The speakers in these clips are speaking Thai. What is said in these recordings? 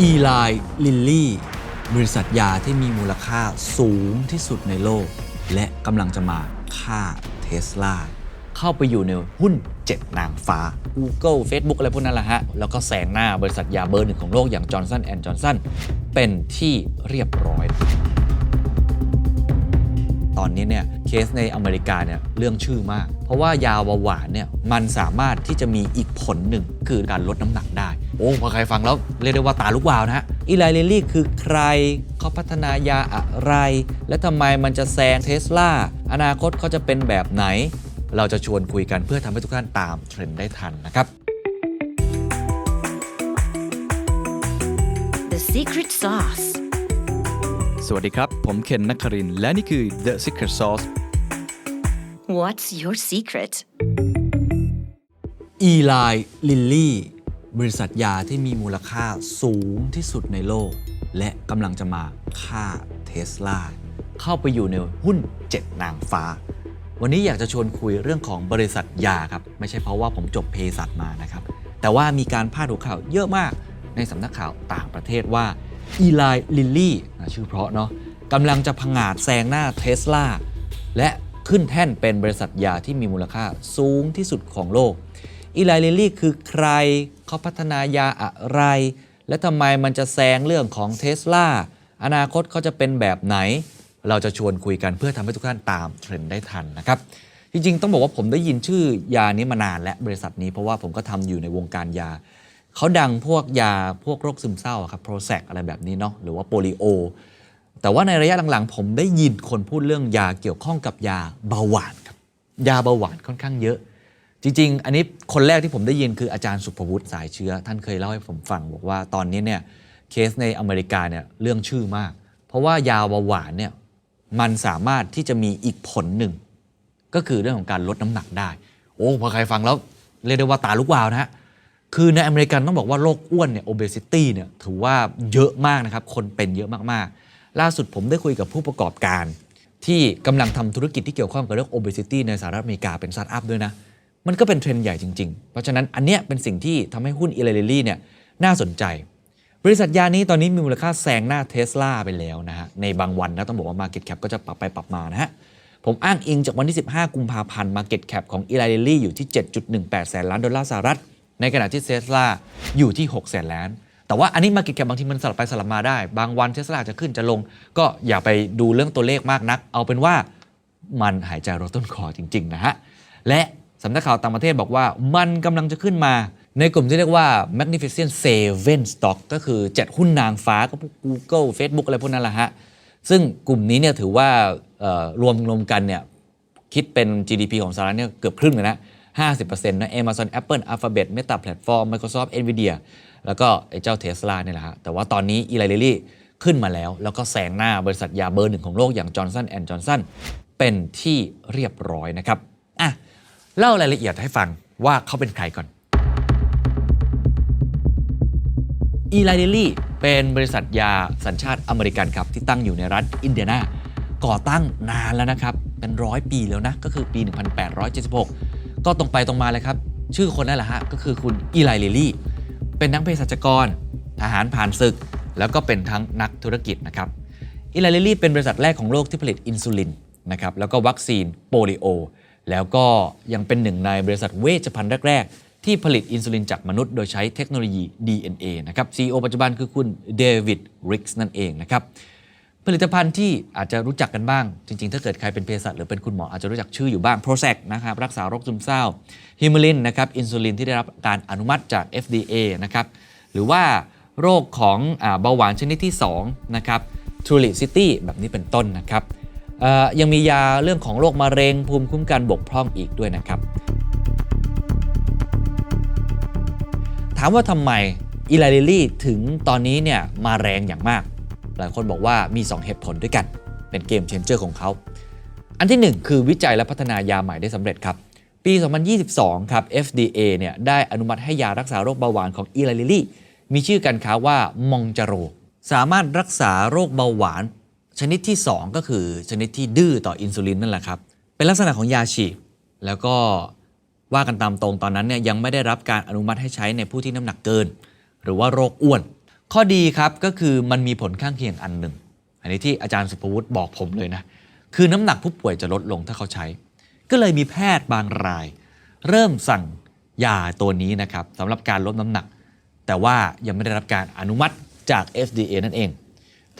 อีไลลิลลี่บริษัทยาที่มีมูลค่าสูงที่สุดในโลก และกำลังจะมาฆ่าเทสลาเข้าไปอยู่ในหุ้น 7 นางฟ้า Google Facebook อะไรพวกนั้นแหละฮะ แล้วก็แซงหน้าบริษัทยาเบอร์หนึ่งของโลกอย่าง Johnson Johnson เป็นที่เรียบร้อย ตอนนี้เนี่ยเคสในอเมริกาเนี่ยเรื่องชื่อมาก เพราะว่ายาเบาหวานเนี่ยมันสามารถที่จะมีอีกผลหนึ่งคือการลดน้ำหนักได้ โอ้พอใครฟังแล้วเรียกได้ว่าตาลุกวาวนะฮะอีไลเลลี่คือใครเขาพัฒนายาอะไร และทำไมมันจะแซงเทสลาอนาคตเขาจะเป็นแบบไหน เราจะชวนคุยกันเพื่อทำให้ทุกท่านตามเทรนด์ได้ทันนะครับ The secret sauce. สวัสดีครับ ผมเคนนักครินทร์และนี่คือ The Secret Sauce What's your secret? อีไลลิลลี่ บริษัทยาที่มีมูลค่าสูงที่สุดในโลก และกำลังจะมาฆ่าเทสลาเข้าไปอยู่ในหุ้น 7 นางฟ้า วันนี้อยากจะชวนคุยเรื่องของบริษัทยาครับ ไม่ใช่เพราะว่าผมจบเภสัชมานะครับ แต่ว่ามีการพาดหัวข่าวเยอะมากในสำนักข่าวต่างประเทศว่าอีไลลิลลี่ชื่อเพราะเนาะกำลังจะพังอาจแซงหน้าเทสลาและขึ้นแท่นเป็นบริษัทยาที่มีมูลค่าสูงที่สุดของโลกอีไลลิลลี่คือใคร เขาพัฒนายาอะไร และทำไมมันจะแซงเรื่องของเทสลาอนาคตเขาจะเป็นแบบไหน เราจะชวนคุยกันเพื่อทำให้ทุกท่านตามเทรนด์ได้ทันนะครับ จริงๆ ต้องบอกว่าผมได้ยินชื่อยานี้มานานและบริษัทนี้เพราะว่าผมก็ทำอยู่ในวงการยาเขาดังพวกยาพวกโรคซึมเศร้าครับโปรแซกอะไรแบบนี้เนาะหรือว่าโปลิโอ แต่ว่าในระยะหลังๆ ผมได้ยินคนพูดเรื่องยาเกี่ยวข้องกับยาเบาหวานครับยาเบาหวานค่อนข้างเยอะ จริง ๆ อันนี้คนแรกที่ผมได้ยินคืออาจารย์สุภวุฒิสายเชื้อ ท่านเคยเล่าให้ผมฟังบอกว่าตอนนี้เนี่ยเคสในอเมริกาเนี่ยเรื่องชื่อมาก เพราะว่ายาเบาหวานเนี่ยมันสามารถที่จะมีอีกผลหนึ่ง ก็คือเรื่องของการลดน้ำหนักได้ โอ้พอใครฟังแล้วเรียกได้ว่าตาลุกวาวนะฮะคือในอเมริกันต้องบอกว่าโรคอ้วนเนี่ย obesity เนี่ยถือว่าเยอะมากนะครับ คนเป็นเยอะมากๆ ล่าสุดผมได้คุยกับผู้ประกอบการ ที่กำลังทำธุรกิจที่เกี่ยวข้องกับเรื่อง obesity ในสหรัฐอเมริกาเป็นสตาร์ทอัพด้วยนะ มันก็เป็นเทรนด์ใหญ่จริง ๆ เพราะฉะนั้นอันเนี้ยเป็นสิ่งที่ทำให้หุ้นอีเลลิลี่เนี่ยน่าสนใจ บริษัทยานี้ตอนนี้มีมูลค่าแซงหน้าเทสลาไปแล้วนะฮะ ในบางวันนะต้องบอกว่า Market Cap ก็จะปรับไปปรับมานะฮะ ผมอ้างอิงจากวันที่ 15 กุมภาพันธ์ Market Cap ของ e l i Lilly อยู่ที่ 7.18 แสนล้านดอลลาร์สหรัฐ ในขณะที่เทสลาอยู่ที่ 6 แสนล้านแต่ว่าอันนี้ Market Cap บางทีมันสลับไปสลับมาได้ บางวันเทสลาจะขึ้นจะลง ก็อย่าไปดูเรื่องตัวเลขมากนัก เอาเป็นว่ามันหายใจรถต้นคอจริง ๆ นะฮะ และ สำนักข่าวต่างประเทศบอกว่ามันกำลังจะขึ้นมาในกลุ่มที่เรียกว่า Magnificent Seven Stock ก็คือ 7 หุ้นนางฟ้าก็พวก Google Facebook อะไรพวกนั้นแหละฮะ ซึ่งกลุ่มนี้เนี่ยถือว่ารวมรวมกันเนี่ยคิดเป็น GDP ของสหรัฐเนี่ยเกือบครึ่งเลยนะ 50%นะ Amazon Apple Alphabet Meta Platform Microsoft Nvidia แล้วก็ไอ้เจ้า Tesla เนี่ยแหละฮะ แต่ว่าตอนนี้ Eli Lilly ขึ้นมาแล้ว แล้วก็แซงหน้าบริษัทยาเบอร์หนึ่งของโลกอย่าง Johnson Johnson เป็นที่เรียบร้อยนะครับ เล่ารายละเอียดให้ฟังว่าเขาเป็นใครก่อนอีไลเดลี่เป็นบริษัทยาสัญชาติอเมริกันครับ ที่ตั้งอยู่ในรัฐอินเดียนา ก่อตั้งนานแล้วนะครับ เป็นร้อยปีแล้วนะ ก็คือปี 1876 ก็ตรงไปตรงมาเลยครับ ชื่อคนนั่นแหละฮะ ก็คือคุณอีไลเดลี่ เป็นนักเภสัชกร ทหารผ่านศึก แล้วก็เป็นทั้งนักธุรกิจนะครับอีไลเลลี่เป็นบริษัทแรกของโลกที่ผลิตอินซูลินนะครับแล้วก็วัคซีนโปลิโอ แล้วก็ยังเป็นหนึ่งในบริษัทเวชภัณฑ์แรก ๆ ที่ผลิตอินซูลินจากมนุษย์โดยใช้เทคโนโลยี DNA นะครับ CEO ปัจจุบันคือคุณเดวิดริกส์นั่นเองนะครับผลิตภัณฑ์ที่อาจจะรู้จักกันบ้าง จริง ๆ ถ้าเกิดใครเป็นเภสัชหรือเป็นคุณหมออาจจะรู้จักชื่ออยู่บ้าง p r o z a c นะครับรักษาโรคซึมเศร้าฮิมลินนะครับอินซูลินที่ได้รับการอนุมัติจาก FDA นะครับหรือว่าโรคของเบาหวานชนิดที่2นะครับ Trulicity แบบนี้เป็นต้นนะครับ ยังมียาเรื่องของโรคมะเร็งภูมิคุ้มกันบกพร่องอีกด้วยนะครับ ถามว่าทำไมอีไลลิลี่ถึงตอนนี้เนี่ยมาแรงอย่างมาก หลายคนบอกว่ามี 2 เหตุผลด้วยกัน เป็นเกมเชนเจอร์ของเขา อันที่ 1 คือวิจัยและพัฒนายาใหม่ได้สำเร็จครับ ปี 2022 ครับ FDA เนี่ยได้อนุมัติให้ยารักษาโรคเบาหวานของอีไลลิลี่มีชื่อกันค้าว่ามองจาโร สามารถรักษาโรคเบาหวาน ชนิดที่ 2 ก็คือชนิดที่ดื้อต่ออินซูลินนั่นแหละครับ เป็นลักษณะของยาฉีดแล้วก็ว่ากันตามตรงตอนนั้นเนี่ยยังไม่ได้รับการอนุมัติให้ใช้ในผู้ที่น้ำหนักเกิน หรือว่าโรคอ้วน ข้อดีครับก็คือมันมีผลข้างเคียงอันหนึ่ง อันนี้ที่อาจารย์สุภวุฒิบอกผมเลยนะ คือน้ำหนักผู้ป่วยจะลดลงถ้าเขาใช้ ก็เลยมีแพทย์บางราย เริ่มสั่งยาตัวนี้นะครับสำหรับการลดน้ำหนัก แต่ว่ายังไม่ได้รับการอนุมัติจาก FDA นั่นเอง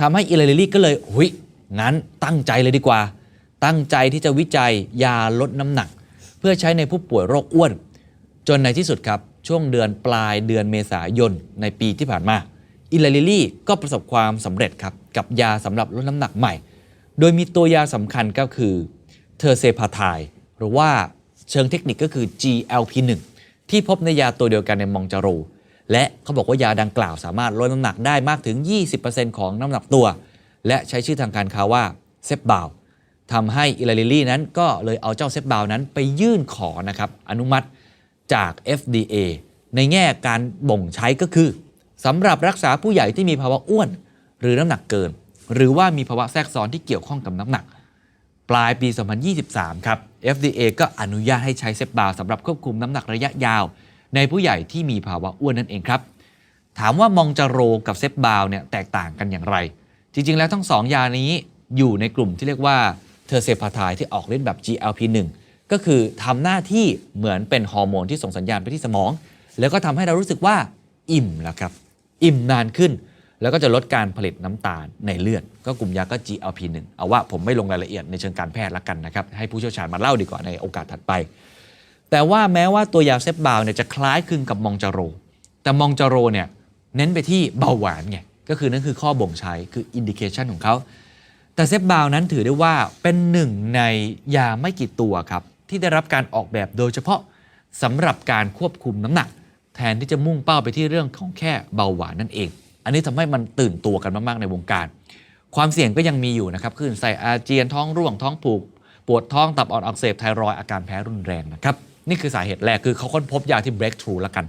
ทำให้อิลลิลี่ก็เลยหุยงั้นตั้งใจเลยดีกว่า ตั้งใจที่จะวิจัยยาลดน้ำหนัก เพื่อใช้ในผู้ป่วยโรคอ้วน จนในที่สุดครับช่วงเดือนปลายเดือนเมษายนในปีที่ผ่านมาอิลลิลี่ก็ประสบความสำเร็จครับกับยาสำหรับลดน้ำหนักใหม่ โดยมีตัวยาสำคัญก็คือเทอร์เซพาไทหรือว่าเชิงเทคนิคก็คือ GLP-1 ที่พบในยาตัวเดียวกันในมองจาโร และเขาบอกว่ายาดังกล่าวสามารถลดน้ำหนักได้มากถึง 20%ของน้ำหนักตัว และใช้ชื่อทางการค้าว่าเซปบาวทำให้อิลาลิลี่นั้นก็เลยเอาเจ้าเซปบาวนั้นไปยื่นขอนะครับอนุมัติจาก FDA ในแง่การบ่งใช้ก็คือสำหรับรักษาผู้ใหญ่ที่มีภาวะอ้วน หรือน้ำหนักเกิน หรือว่ามีภาวะแทรกซ้อนที่เกี่ยวข้องกับน้ำหนัก ปลายปี 2023 ครับ FDA ก็อนุญาตให้ใช้เซปบาวสำหรับควบคุมน้ำหนักระยะยาว ในผู้ใหญ่ที่มีภาวะอ้วนนั่นเองครับ ถามว่ามองจาโรกับเซปบาวเนี่ยแตกต่างกันอย่างไร จริง ๆ แล้วทั้งสองยานี้อยู่ในกลุ่มที่เรียกว่าเทอร์เซพาไทที่ออกฤทธิ์แบบ GLP-1 ก็คือทำหน้าที่เหมือนเป็นฮอร์โมนที่ส่งสัญญาณไปที่สมอง แล้วก็ทำให้เรารู้สึกว่าอิ่มแล้วครับ อิ่มนานขึ้น แล้วก็จะลดการผลิตน้ำตาลในเลือด ก็กลุ่มยาก็ GLP-1 เอาว่าผมไม่ลงรายละเอียดในเชิงการแพทย์ละกันนะครับ ให้ผู้เชี่ยวชาญมาเล่าดีกว่าในโอกาสถัดไป แต่ว่าแม้ว่าตัวยาเซปบาวเนี่ยจะคล้ายคลึงกับมองจาโร แต่มองจาโรเนี่ยเน้นไปที่เบาหวานไงก็คือนั่นคือข้อบ่งใช้คืออินดิเคชันของเขาแต่เซปบาวนั้นถือได้ว่าเป็นหนึ่งในยาไม่กี่ตัวครับที่ได้รับการออกแบบโดยเฉพาะสำหรับการควบคุมน้ำหนัก แทนที่จะมุ่งเป้าไปที่เรื่องของแค่เบาหวานนั่นเอง อันนี้ทำให้มันตื่นตัวกันมากๆในวงการ ความเสี่ยงก็ยังมีอยู่นะครับคลื่นไส้อาเจียนท้องร่วงท้องผูก ปวดท้องตับอ่อนอักเสบไทรอยอาการแพ้รุนแรงนะครับ นี่คือสาเหตุแรกคือเขาค้นพบยาที่ breakthrough แล้วกัน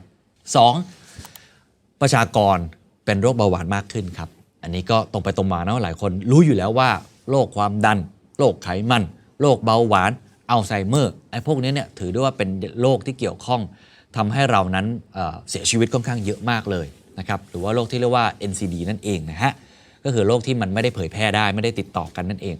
2. ประชากรเป็นโรคเบาหวานมากขึ้นครับ อันนี้ก็ตรงไปตรงมาเนาะหลายคนรู้อยู่แล้วว่าโรคความดันโรคไขมันโรคเบาหวานอัลไซเมอร์ไอ้พวกนี้เนี่ยถือได้ว่าเป็นโรคที่เกี่ยวข้องทำให้เรานั้นเเสียชีวิตค่อนข้างเยอะมากเลยนะครับหรือว่าโรคที่เรียกว่า NCD นั่นเองนะฮะก็คือโรคที่มันไม่ได้เผยแพร่ได้ไม่ได้ติดต่อกันนั่นเอง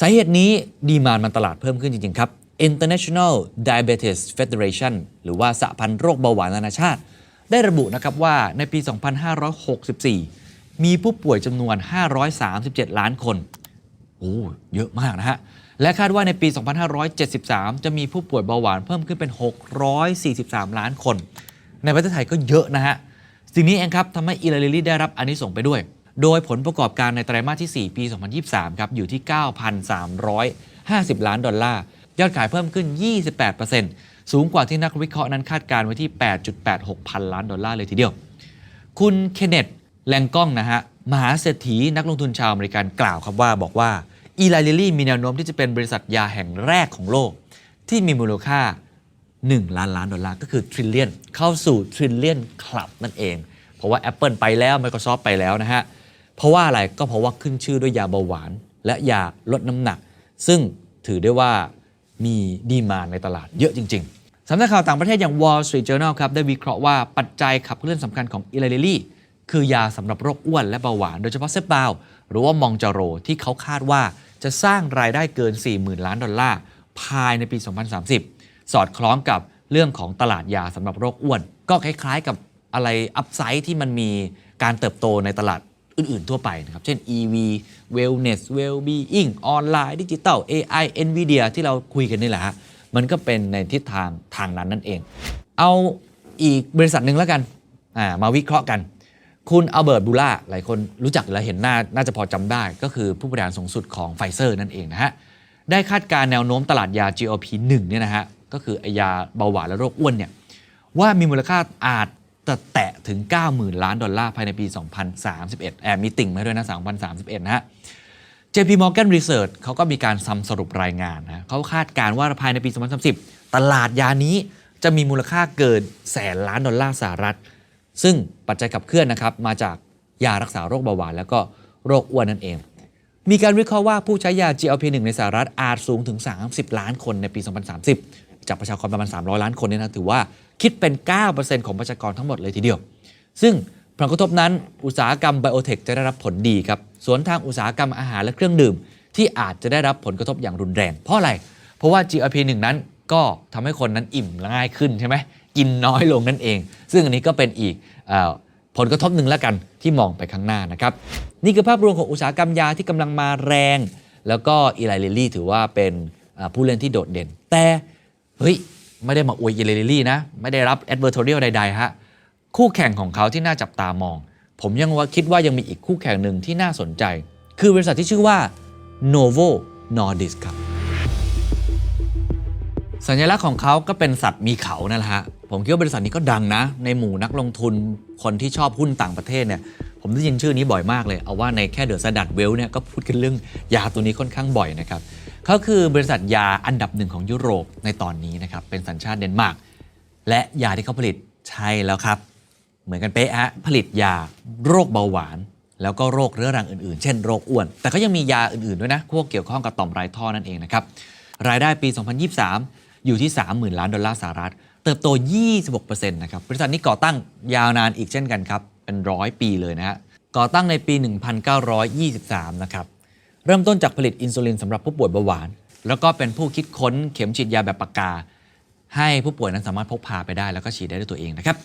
สาเหตุนี้ดีมานมันตลาดเพิ่มขึ้นจริง ๆ ครับ International Diabetes Federation หรือว่าสหพันธ์โรคเบาหวานนานาชาติ ได้ระบุนะครับว่าในปี 2564 มีผู้ป่วยจำนวน 537 ล้านคน โอ้เยอะมากนะฮะ และคาดว่าในปี 2573 จะมีผู้ป่วยเบาหวานเพิ่มขึ้นเป็น 643 ล้านคน ในประเทศไทยก็เยอะนะฮะ สิ่งนี้เองครับทำให้อีลาลิลี่ได้รับอันนี้ส่งไปด้วย โดยผลประกอบการในไตรมาสที่ 4 ปี 2023 ครับอยู่ที่ 9,350 ล้านดอลลาร์ ยอดขายเพิ่มขึ้น 28%สูงกว่าที่นักวิเคราะห์นั้นคาดการณ์ไว้ที่ 8.86 พันล้านดอลลาร์เลยทีเดียว คุณเคนเนตแลงก้องนะฮะมหาเศรษฐีนักลงทุนชาวอเมริกันกล่าวครับว่าบอกว่าอีไลลิลี่มีแนวโน้มที่จะเป็นบริษัทยาแห่งแรกของโลก ที่มีมูลค่า 1 ล้านล้านดอลลาร์ก็คือ trillion เข้าสู่ trillion club นั่นเอง เพราะว่า Apple ไปแล้ว Microsoft ไปแล้วนะฮะ เพราะว่าอะไรก็เพราะว่าขึ้นชื่อด้วยยาเบาหวาน และยาลดน้ำหนัก ซึ่งถือได้ว่า มีดีมานในตลาดเยอะจริง ๆ สำนักข่าวต่างประเทศอย่าง Wall Street Journal ครับได้วิเคราะห์ว่าปัจจัยขับเคลื่อนสำคัญของอิลาลิลี่คือยาสำหรับโรคอ้วนและเบาหวาน โดยเฉพาะเซปบาวหรือว่ามองจาโรที่เขาคาดว่าจะสร้างรายได้เกิน 40,000 ล้านดอลลาร์ภายในปี 2030 สอดคล้องกับเรื่องของตลาดยาสำหรับโรคอ้วน ก็คล้ายๆ กับอะไรอัพไซด์ที่มันมีการเติบโตในตลาด อื่นๆทั่วไปนะครับ เช่น EV Wellness Wellbeing ออนไลน์ดิจิตอล AI Nvidia ที่เราคุยกันนี่แหละฮะมันก็เป็นในทิศทางทางนั้นนั่นเอง เอาอีกบริษัทหนึ่งแล้วกันมาวิเคราะห์กัน คุณอัลเบิร์ตบูล่าหลายคนรู้จักและเห็นหน้าน่าจะพอจำได้ ก็คือผู้บริหารสูงสุดของไฟเซอร์นั่นเองนะฮะได้คาดการณ์แนวโน้มตลาดยา GLP-1 เนี่ยนะฮะก็คือไอยาเบาหวานและโรคอ้วนเนี่ยว่ามีมูลค่าอาจ จะแตะถึง 90,000 ล้านดอลลาร์ภายในปี 2031 แอบมีติ่งมาด้วยนะ 2031 นะฮะ JP Morgan Research เขาก็มีการซ้ำสรุปรายงานนะเขาคาดการณ์ว่าภายในปี 2030 ตลาดยานี้จะมีมูลค่าเกินแสนล้านดอลลาร์สหรัฐ ซึ่งปัจจัยขับเคลื่อนนะครับ มาจากยารักษาโรคเบาหวาน แล้วก็โรคอ้วนนั่นเอง มีการวิเคราะห์ว่าผู้ใช้ยา GLP-1 ในสหรัฐอาจสูงถึง 30 ล้านคนในปี 2030 จากประชากรประมาณ 300 ล้านคนเนี่ยนะถือว่า คิดเป็น 9%ของประชากรทั้งหมดเลยทีเดียว ซึ่งผลกระทบนั้นอุตสาหกรรมไบโอเทคจะได้รับผลดีครับส่วนทางอุตสาหกรรมอาหารและเครื่องดื่ม ที่อาจจะได้รับผลกระทบอย่างรุนแรง เพราะอะไร เพราะว่า GLP-1 นั้นก็ทำให้คนนั้นอิ่มง่ายขึ้นใช่ไหมกินน้อยลงนั่นเอง ซึ่งอันนี้ก็เป็นอีกอผลกระทบหนึ่งแล้วกันที่มองไปข้างหน้านะครับ นี่คือภาพรวมของอุตสาหกรรมยาที่กำลังมาแรง แล้วก็อีไลลิลลี่ถือว่าเป็นผู้เล่นที่โดดเด่น แต่เฮ้ย ไม่ได้มาอวยอีไลลิลี่นะ ไม่ได้รับ advertorial ใดๆฮะคู่แข่งของเขาที่น่าจับตามอง ผมยังว่าคิดว่ายังมีอีกคู่แข่งหนึ่งที่น่าสนใจ คือบริษัทที่ชื่อว่า Novo Nordisk ครับ สัญลักษณ์ของเขาก็เป็นสัตว์มีเขานั่นแหละฮะผมคิดว่าบริษัทนี้ก็ดังนะ ในหมู่นักลงทุนคนที่ชอบหุ้นต่างประเทศเนี่ยผมได้ยินชื่อนี้บ่อยมากเลย เอาว่าในแค่เดอะสดัดเวลเนี่ยก็พูดกันเรื่องยาตัวนี้ค่อนข้างบ่อยนะครับ เขาคือบริษัทยาอันดับหนึ่งของยุโรปในตอนนี้นะครับ เป็นสัญชาติเดนมาร์ก และยาที่เขาผลิตใช่แล้วครับ เหมือนกันเป๊ะฮะ ผลิตยาโรคเบาหวาน แล้วก็โรคเรื้อรังอื่นๆ เช่นโรคอ้วน แต่ก็ยังมียาอื่นๆด้วยนะพวกเกี่ยวข้องกับต่อมไรท่อนั่นเองนะครับ รายได้ปี 2023 อยู่ที่ 30,000 ล้านดอลลาร์สหรัฐ เติบโต 26%นะครับ บริษัทนี้ก่อตั้งยาวนานอีกเช่นกันครับ เป็นร้อยปีเลยนะฮะ ก่อตั้งในปี 1923 นะครับ เริ่มต้นจากผลิตอินซูลินสำหรับผู้ป่วยเบาหวาน แล้วก็เป็นผู้คิดค้นเข็มฉีดยาแบบปากกา ให้ผู้ป่วยนั้นสามารถพกพาไปได้ แล้วก็ฉีดได้ด้วยตัวเองนะครับ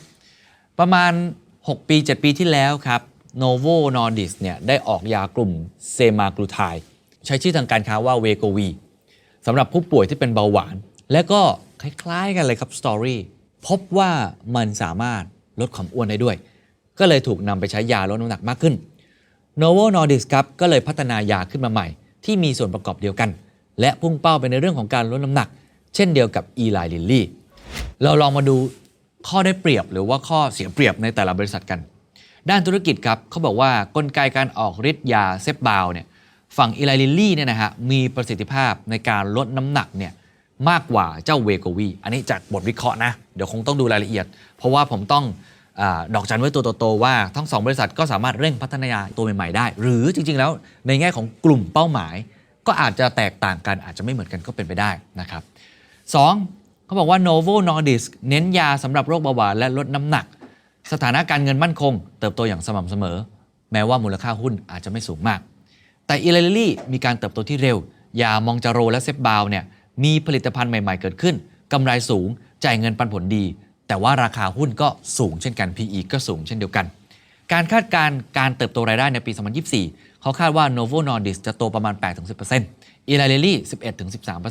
ประมาณ 6 ปี 7 ปีที่แล้วครับ Novo Nordisk เนี่ยได้ออกยากลุ่มเซมากลูไทใช้ชื่อทางการค้าว่าเวโกวีสำหรับผู้ป่วยที่เป็นเบาหวาน และก็คล้ายๆกันเลยครับสตอรี่พบว่ามันสามารถลดความอ้วนได้ด้วย ก็เลยถูกนำไปใช้ยาลดน้ำหนักมากขึ้น Novo Nordisk ครับก็เลยพัฒนายาขึ้นมาใหม่ ที่มีส่วนประกอบเดียวกัน และพุ่งเป้าไปในเรื่องของการลดน้ำหนัก เช่นเดียวกับ Eli Lilly เราลองมาดูข้อได้เปรียบหรือว่าข้อเสียเปรียบในแต่ละบริษัทกัน ด้านธุรกิจครับเขาบอกว่ากลไกการออกฤทธิ์ยาเซฟบาวเนี่ยฝั่งอีไลลิลลี่เนี่ยนะฮะมีประสิทธิภาพในการลดน้ำหนักเนี่ยมากกว่าเจ้าเวโกวีอันนี้จากบทวิเคราะห์นะ เดี๋ยวคงต้องดูรายละเอียด เพราะว่าผมต้อง ดอกจันไว้ตัวโตๆว่าทั้งสองบริษัทก็สามารถเร่งพัฒนายาตัวใหม่ๆได้ หรือจริงๆแล้วในแง่ของกลุ่มเป้าหมาย ก็อาจจะแตกต่างกันอาจจะไม่เหมือนกันก็เป็นไปได้นะครับ 2. เขาบอกว่า Novo Nordisk เน้นยาสำหรับโรคเบาหวานและลดน้ำหนัก สถานะการเงินมั่นคง เติบโตอย่างสม่ำเสมอ แม้ว่ามูลค่าหุ้นอาจจะไม่สูงมาก แต่อีเลลิลี่มีการเติบโตที่เร็ว ยามองจาโรและเซฟบาวเนี่ยมีผลิตภัณฑ์ใหม่ๆเกิดขึ้นกำไรสูงจ่ายเงินปันผลดี แต่ว่าราคาหุ้นก็สูงเช่นกัน PE ก็สูงเช่นเดียวกัน การคาดการณ์การเติบโตรายได้ในปี 2024 เขาคาดว่า Novo Nordisk จะโตประมาณ 8-10%อีไลลิลี่11-13%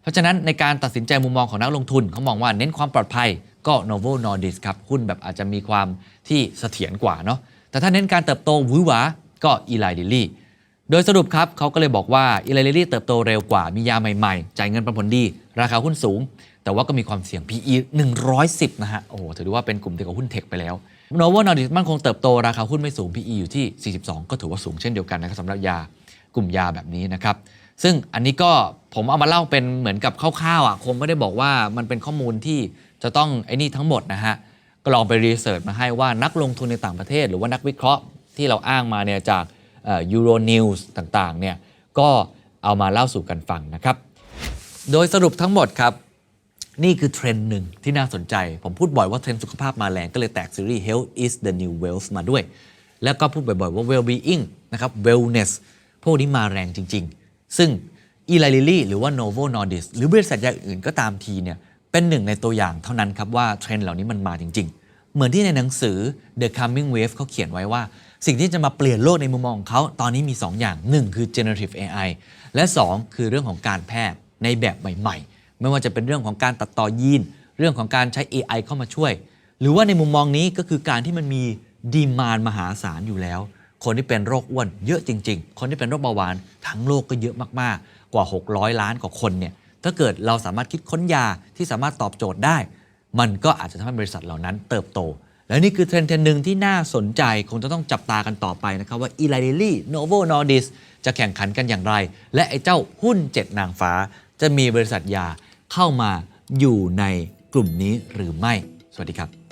เพราะฉะนั้นในการตัดสินใจมุมมองของนักลงทุนเขามองว่าเน้นความปลอดภัยก็ Novo Nordisk ครับหุ้นแบบอาจจะมีความที่เสถียรกว่าเนาะแต่ถ้าเน้นการเติบโตวือหวาก็ Eli Lilly โดยสรุปครับเขาก็เลยบอกว่า Eli Lilly เติบโตเร็วกว่ามียาใหม่ๆ จ่ายเงินปันผลดี ราคาหุ้นสูง แต่ว่าก็มีความเสี่ยง PE 110 นะฮะ โอ้โห ถือว่าเป็นกลุ่มเดียวกับหุ้นเทคไปแล้ว Novo Nordisk มั่นคงเติบโต ราคาหุ้นไม่สูง PE อยู่ที่ 42 ก็ถือว่าสูงเช่นเดียวกันนะครับสำหรับยากลุ่มยาแบบนี้นะครับ ซึ่งอันนี้ก็ผมเอามาเล่าเป็นเหมือนกับคร่าวๆอะคงไม่ได้บอกว่ามันเป็นข้อมูลที่จะต้องไอ้นี่ทั้งหมดนะฮะ ก็ลองไปรีเสิร์ชมาให้ว่านักลงทุนในต่างประเทศ หรือว่านักวิเคราะห์ที่เราอ้างมาเนี่ยจากยูโรนิวส์ต่างๆเนี่ยก็เอามาเล่าสู่กันฟังนะครับ โดยสรุปทั้งหมดครับ นี่คือเทรนด์หนึ่งที่น่าสนใจ ผมพูดบ่อยว่าเทรนด์สุขภาพมาแรงก็เลยแตกซีรีส์ Health is the new wealth มาด้วย แล้วก็พูดบ่อยๆว่า well-being นะครับ wellness พวกนี้มาแรงจริง ๆ ซึ่ง Eli Lilly หรือว่า Novo Nordisk หรือบริษัทยาอื่นก็ตามทีเนี่ยเป็นหนึ่งในตัวอย่างเท่านั้นครับว่าเทรนด์เหล่านี้มันมาจริง ๆ เหมือนที่ในหนังสือ The Coming Wave เขาเขียนไว้ว่า สิ่งที่จะมาเปลี่ยนโลกในมุมมองของเขาตอนนี้มี 2 อย่าง 1 คือ generative AI และ 2 คือเรื่องของการแพทย์ในแบบใหม่ๆ ไม่ว่าจะเป็นเรื่องของการตัดต่อยีน เรื่องของการใช้ AI เข้ามาช่วย หรือว่าในมุมมองนี้ก็คือการที่มันมีดีมานมหาศาลอยู่แล้ว คนที่เป็นโรคอ้วนเยอะจริง ๆ คนที่เป็นโรคเบาหวานทั้งโลกก็เยอะมากๆ กว่า 600 ล้านกว่าคนเนี่ยถ้าเกิดเราสามารถคิดค้นยาที่สามารถตอบโจทย์ได้ มันก็อาจจะทำให้บริษัทเหล่านั้นเติบโต และนี่คือเทรนด์เทรนด์หนึ่งที่น่าสนใจ คงจะต้องจับตากันต่อไปนะครับว่า Eli Lilly Novo Nordisk จะแข่งขันกันอย่างไร และไอ้เจ้าหุ้น 7 นางฟ้า จะมีบริษัทยา เข้ามาอยู่ในกลุ่มนี้หรือไม่ สวัสดีครับ